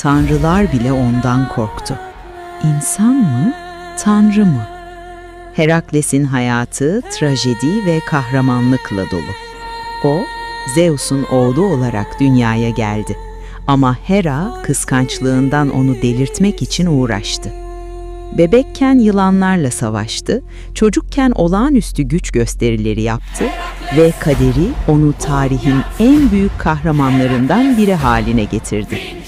tanrılar bile ondan korktu. İnsan mı, tanrı mı? Herakles'in hayatı trajedi ve kahramanlıkla dolu. O, Zeus'un oğlu olarak dünyaya geldi. Ama Hera kıskançlığından onu delirtmek için uğraştı. Bebekken yılanlarla savaştı, çocukken olağanüstü güç gösterileri yaptı ve kaderi onu tarihin en büyük kahramanlarından biri haline getirdi.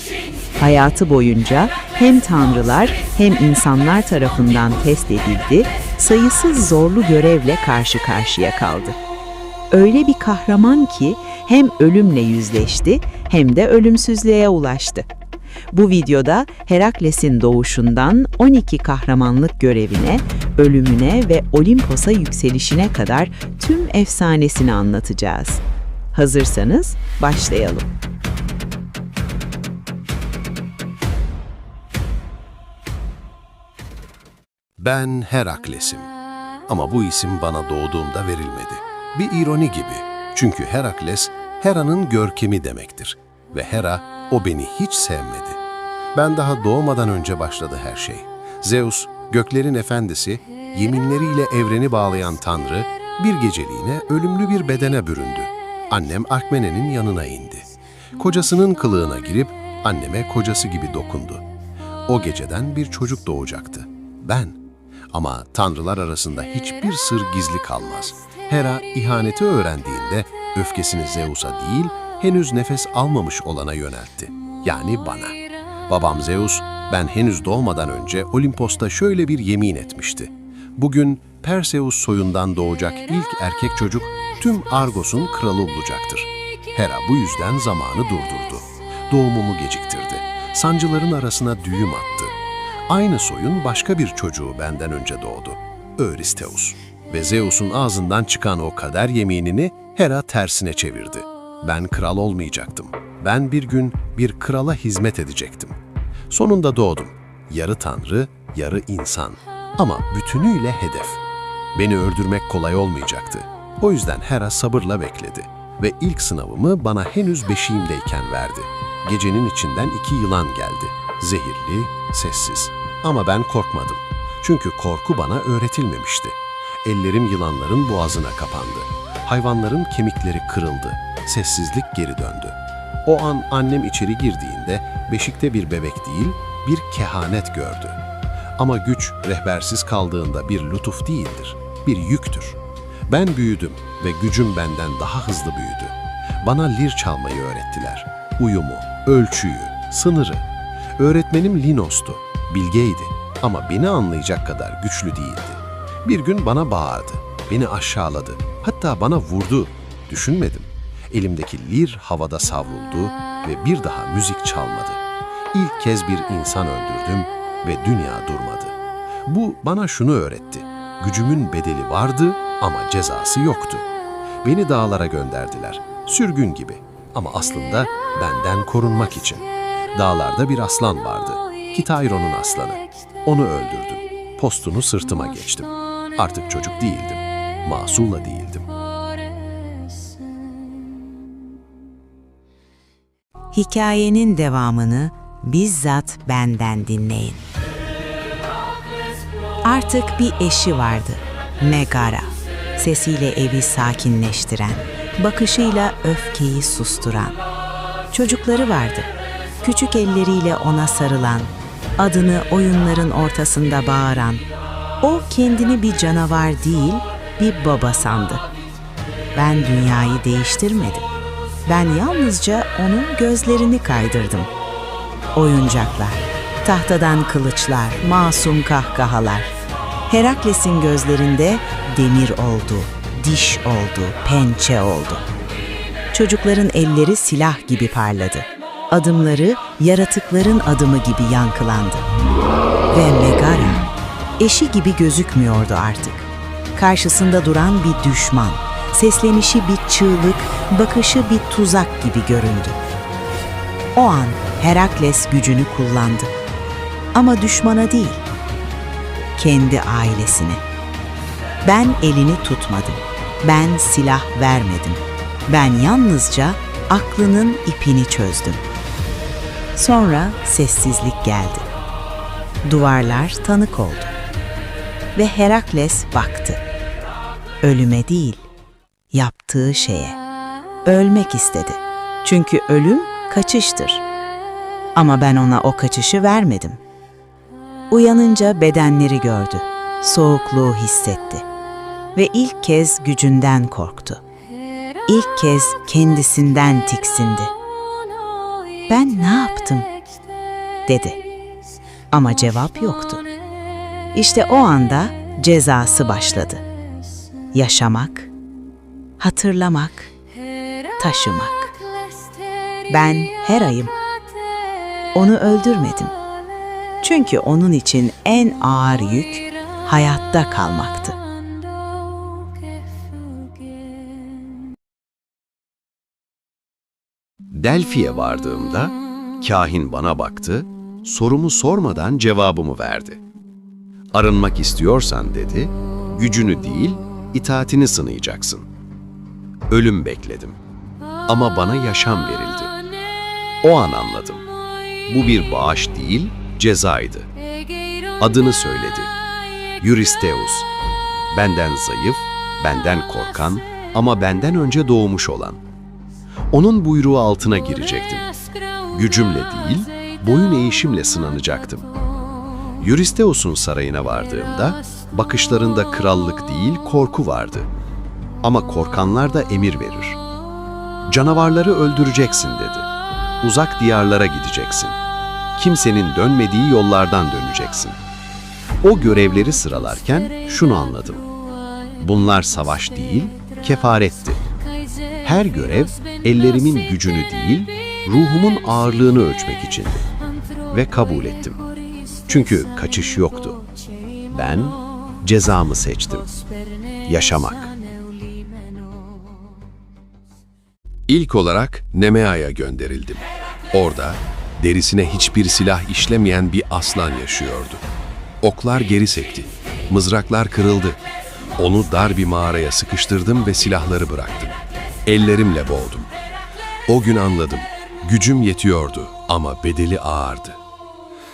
Hayatı boyunca hem tanrılar hem insanlar tarafından test edildi, sayısız zorlu görevle karşı karşıya kaldı. Öyle bir kahraman ki hem ölümle yüzleşti hem de ölümsüzlüğe ulaştı. Bu videoda Herakles'in doğuşundan 12 kahramanlık görevine, ölümüne ve Olimpos'a yükselişine kadar tüm efsanesini anlatacağız. Hazırsanız başlayalım. Ben Herakles'im. Ama bu isim bana doğduğumda verilmedi. Bir ironi gibi. Çünkü Herakles, Hera'nın görkemi demektir. Ve Hera, o beni hiç sevmedi. Ben daha doğmadan önce başladı her şey. Zeus, göklerin efendisi, yeminleriyle evreni bağlayan tanrı, bir geceliğine ölümlü bir bedene büründü. Annem Arkmene'nin yanına indi. Kocasının kılığına girip anneme kocası gibi dokundu. O geceden bir çocuk doğacaktı. Ben. Ama tanrılar arasında hiçbir sır gizli kalmaz. Hera ihaneti öğrendiğinde öfkesini Zeus'a değil, henüz nefes almamış olana yöneltti. Yani bana. Babam Zeus, ben henüz doğmadan önce Olimpos'ta şöyle bir yemin etmişti. Bugün Perseus soyundan doğacak ilk erkek çocuk tüm Argos'un kralı olacaktır. Hera bu yüzden zamanı durdurdu. Doğumumu geciktirdi. Sancıların arasına düğüm attı. Aynı soyun başka bir çocuğu benden önce doğdu. Öristeus. Ve Zeus'un ağzından çıkan o kader yeminini Hera tersine çevirdi. Ben kral olmayacaktım. Ben bir gün bir krala hizmet edecektim. Sonunda doğdum. Yarı tanrı, yarı insan. Ama bütünüyle hedef. Beni öldürmek kolay olmayacaktı. O yüzden Hera sabırla bekledi. Ve ilk sınavımı bana henüz beşiğimdeyken verdi. Gecenin içinden iki yılan geldi. Zehirli, sessiz. Ama ben korkmadım. Çünkü korku bana öğretilmemişti. Ellerim yılanların boğazına kapandı. Hayvanların kemikleri kırıldı. Sessizlik geri döndü. O an annem içeri girdiğinde beşikte bir bebek değil, bir kehanet gördü. Ama güç rehbersiz kaldığında bir lütuf değildir, bir yüktür. Ben büyüdüm ve gücüm benden daha hızlı büyüdü. Bana lir çalmayı öğrettiler. Uyumu, ölçüyü, sınırı. Öğretmenim Linos'tu, bilgeydi ama beni anlayacak kadar güçlü değildi. Bir gün bana bağırdı, beni aşağıladı, hatta bana vurdu. Düşünmedim. Elimdeki lir havada savruldu ve bir daha müzik çalmadı. İlk kez bir insan öldürdüm ve dünya durmadı. Bu bana şunu öğretti. Gücümün bedeli vardı ama cezası yoktu. Beni dağlara gönderdiler. Sürgün gibi. Ama aslında benden korunmak için. Dağlarda bir aslan vardı. Kitairon'un aslanı. Onu öldürdüm. Postunu sırtıma geçtim. Artık çocuk değildim. Masula değildim. Hikayenin devamını bizzat benden dinleyin. Artık bir eşi vardı. Megara. Sesiyle evi sakinleştiren, bakışıyla öfkeyi susturan. Çocukları vardı. Küçük elleriyle ona sarılan, adını oyunların ortasında bağıran. O kendini bir canavar değil, bir baba sandı. Ben dünyayı değiştirmedim. Ben yalnızca onun gözlerini kaydırdım. Oyuncaklar, tahtadan kılıçlar, masum kahkahalar. Herakles'in gözlerinde demir oldu, diş oldu, pençe oldu. Çocukların elleri silah gibi parladı. Adımları yaratıkların adımı gibi yankılandı. Ve Megara, eşi gibi gözükmüyordu artık. Karşısında duran bir düşman, seslenişi bir çığlık, bakışı bir tuzak gibi göründü. O an Herakles gücünü kullandı. Ama düşmana değil, kendi ailesine. Ben elini tutmadım. Ben silah vermedim. Ben yalnızca aklının ipini çözdüm. Sonra sessizlik geldi. Duvarlar tanık oldu. Ve Herakles baktı. Ölüme değil, yaptığı şeye. Ölmek istedi. Çünkü ölüm kaçıştır. Ama ben ona o kaçışı vermedim. Uyanınca bedenleri gördü. Soğukluğu hissetti. Ve ilk kez gücünden korktu. İlk kez kendisinden tiksindi. Ben ne yaptım? dedi. Ama cevap yoktu. İşte o anda cezası başladı. Yaşamak, hatırlamak, taşımak. Ben Hera'yım. Onu öldürmedim. Çünkü onun için en ağır yük hayatta kalmaktı. Delfi'ye vardığımda kahin bana baktı, sorumu sormadan cevabımı verdi. Arınmak istiyorsan dedi, gücünü değil, itaatini sınayacaksın. Ölüm bekledim. Ama bana yaşam verildi. O an anladım. Bu bir bağış değil, cezaydı. Adını söyledi. Euristeus. Benden zayıf, benden korkan ama benden önce doğmuş olan. Onun buyruğu altına girecektim. Gücümle değil, boyun eğişimle sınanacaktım. Euristeus'un sarayına vardığımda bakışlarında krallık değil korku vardı. Ama korkanlar da emir verir. Canavarları öldüreceksin dedi. Uzak diyarlara gideceksin. Kimsenin dönmediği yollardan döneceksin. O görevleri sıralarken şunu anladım. Bunlar savaş değil, kefaretti. Her görev ellerimin gücünü değil, ruhumun ağırlığını ölçmek içindi. Ve kabul ettim. Çünkü kaçış yoktu. Ben cezamı seçtim. Yaşamak. İlk olarak Nemea'ya gönderildim. Orada derisine hiçbir silah işlemeyen bir aslan yaşıyordu. Oklar geri sekti, mızraklar kırıldı. Onu dar bir mağaraya sıkıştırdım ve silahları bıraktım. Ellerimle boğdum. O gün anladım, gücüm yetiyordu ama bedeli ağırdı.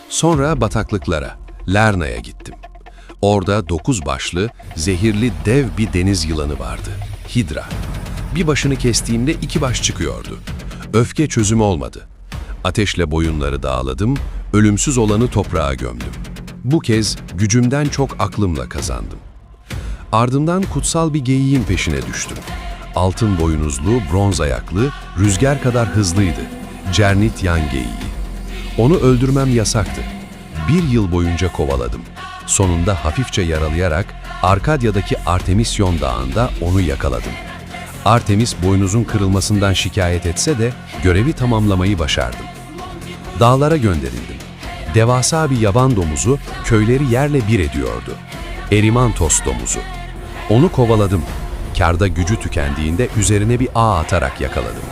Sonra bataklıklara, Lerna'ya gittim. Orada dokuz başlı, zehirli dev bir deniz yılanı vardı. Hidra. Bir başını kestiğimde iki baş çıkıyordu. Öfke çözümü olmadı. Ateşle boyunları dağladım, ölümsüz olanı toprağa gömdüm. Bu kez gücümden çok aklımla kazandım. Ardından kutsal bir geyiğin peşine düştüm. Altın boynuzlu, bronz ayaklı, rüzgar kadar hızlıydı. Cernit yan. Onu öldürmem yasaktı. Bir yıl boyunca kovaladım. Sonunda hafifçe yaralayarak Arkadya'daki Artemisyon Dağı'nda onu yakaladım. Artemis boynuzun kırılmasından şikayet etse de görevi tamamlamayı başardım. Dağlara gönderildim. Devasa bir yaban domuzu köyleri yerle bir ediyordu. Erimantos domuzu. Onu kovaladım. Karda gücü tükendiğinde üzerine bir ağ atarak yakaladım.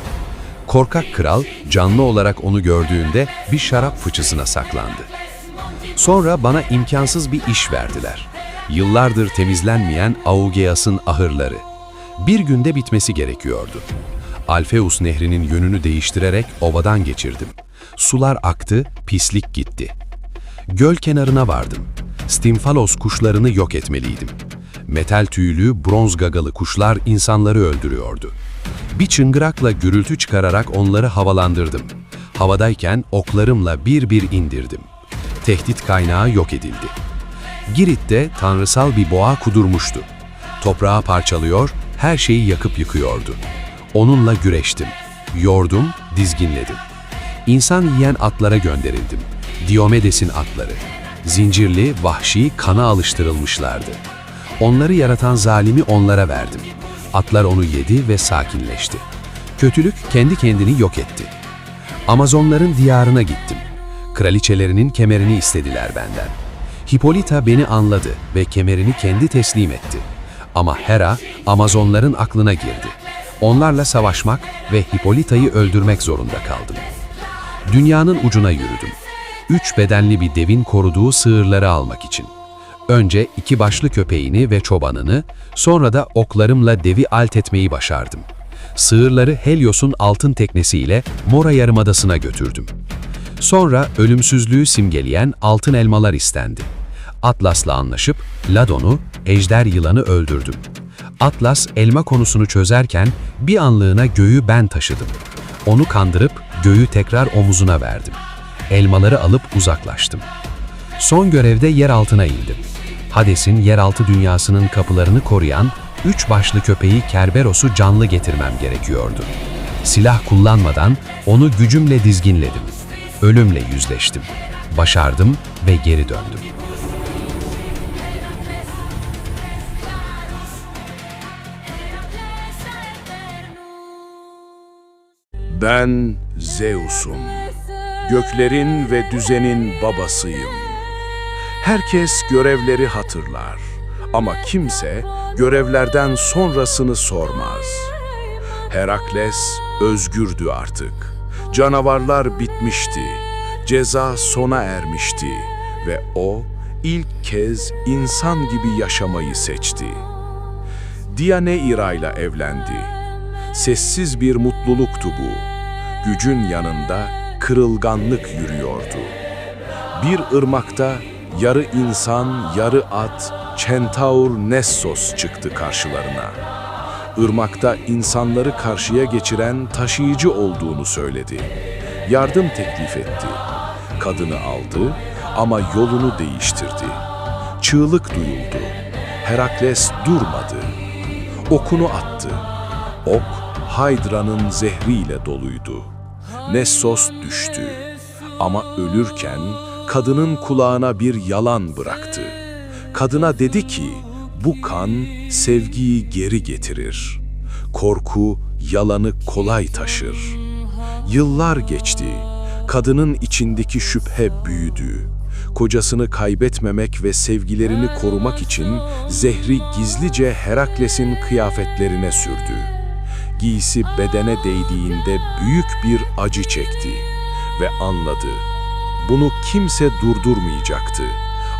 Korkak kral canlı olarak onu gördüğünde bir şarap fıçısına saklandı. Sonra bana imkansız bir iş verdiler. Yıllardır temizlenmeyen Augeas'ın ahırları. Bir günde bitmesi gerekiyordu. Alfeus nehrinin yönünü değiştirerek ovadan geçirdim. Sular aktı, pislik gitti. Göl kenarına vardım. Stimfalos kuşlarını yok etmeliydim. Metal tüylü, bronz gagalı kuşlar insanları öldürüyordu. Bir çıngırakla gürültü çıkararak onları havalandırdım. Havadayken oklarımla bir bir indirdim. Tehdit kaynağı yok edildi. Girit'te tanrısal bir boğa kudurmuştu. Toprağı parçalıyor, her şeyi yakıp yıkıyordu. Onunla güreştim. Yordum, dizginledim. İnsan yiyen atlara gönderildim. Diomedes'in atları. Zincirli, vahşi, kana alıştırılmışlardı. Onları yaratan zalimi onlara verdim. Atlar onu yedi ve sakinleşti. Kötülük kendi kendini yok etti. Amazonların diyarına gittim. Kraliçelerinin kemerini istediler benden. Hipolita beni anladı ve kemerini kendi teslim etti. Ama Hera, Amazonların aklına girdi. Onlarla savaşmak ve Hipolita'yı öldürmek zorunda kaldım. Dünyanın ucuna yürüdüm. Üç bedenli bir devin koruduğu sığırları almak için. Önce iki başlı köpeğini ve çobanını, sonra da oklarımla devi alt etmeyi başardım. Sığırları Helios'un altın teknesiyle Mora Yarımadası'na götürdüm. Sonra ölümsüzlüğü simgeleyen altın elmalar istendi. Atlas'la anlaşıp Ladon'u, ejder yılanı öldürdüm. Atlas elma konusunu çözerken bir anlığına göğü ben taşıdım. Onu kandırıp göğü tekrar omuzuna verdim. Elmaları alıp uzaklaştım. Son görevde yer altına indim. Hades'in yeraltı dünyasının kapılarını koruyan üç başlı köpeği Kerberos'u canlı getirmem gerekiyordu. Silah kullanmadan onu gücümle dizginledim. Ölümle yüzleştim. Başardım ve geri döndüm. Ben Zeus'um. Göklerin ve düzenin babasıyım. Herkes görevleri hatırlar ama kimse görevlerden sonrasını sormaz. Herakles özgürdü artık. Canavarlar bitmişti. Ceza sona ermişti ve o ilk kez insan gibi yaşamayı seçti. Dianeira ile evlendi. Sessiz bir mutluluktu bu. Gücün yanında kırılganlık yürüyordu. Bir ırmakta yarı insan, yarı at, Centaur Nessos çıktı karşılarına. Irmakta insanları karşıya geçiren taşıyıcı olduğunu söyledi. Yardım teklif etti. Kadını aldı ama yolunu değiştirdi. Çığlık duyuldu. Herakles durmadı. Okunu attı. Ok, Hydra'nın zehriyle doluydu. Nessos düştü. Ama ölürken kadının kulağına bir yalan bıraktı. Kadına dedi ki, bu kan sevgiyi geri getirir. Korku yalanı kolay taşır. Yıllar geçti. Kadının içindeki şüphe büyüdü. Kocasını kaybetmemek ve sevgilerini korumak için zehri gizlice Herakles'in kıyafetlerine sürdü. Giysi bedene değdiğinde büyük bir acı çekti ve anladı. Bunu kimse durdurmayacaktı.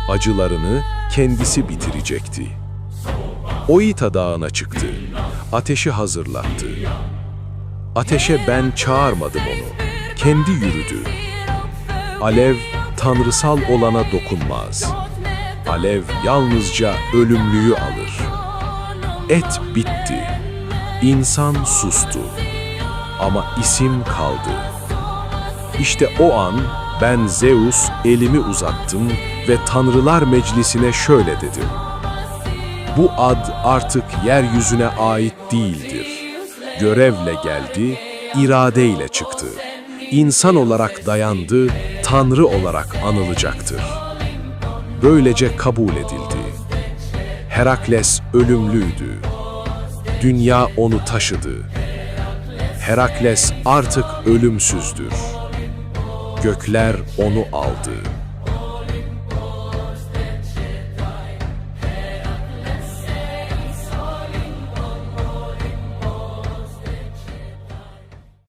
Acılarını kendisi bitirecekti. Oita Dağı'na çıktı. Ateşi hazırlattı. Ateşe ben çağırmadım onu. Kendi yürüdü. Alev tanrısal olana dokunmaz. Alev yalnızca ölümlüyü alır. Et bitti. İnsan sustu. Ama isim kaldı. İşte o an ben Zeus elimi uzattım ve tanrılar meclisine şöyle dedim. Bu ad artık yeryüzüne ait değildir. Görevle geldi, iradeyle çıktı. İnsan olarak dayandı, tanrı olarak anılacaktır. Böylece kabul edildi. Herakles ölümlüydü. Dünya onu taşıdı. Herakles artık ölümsüzdür. Gökler onu aldı.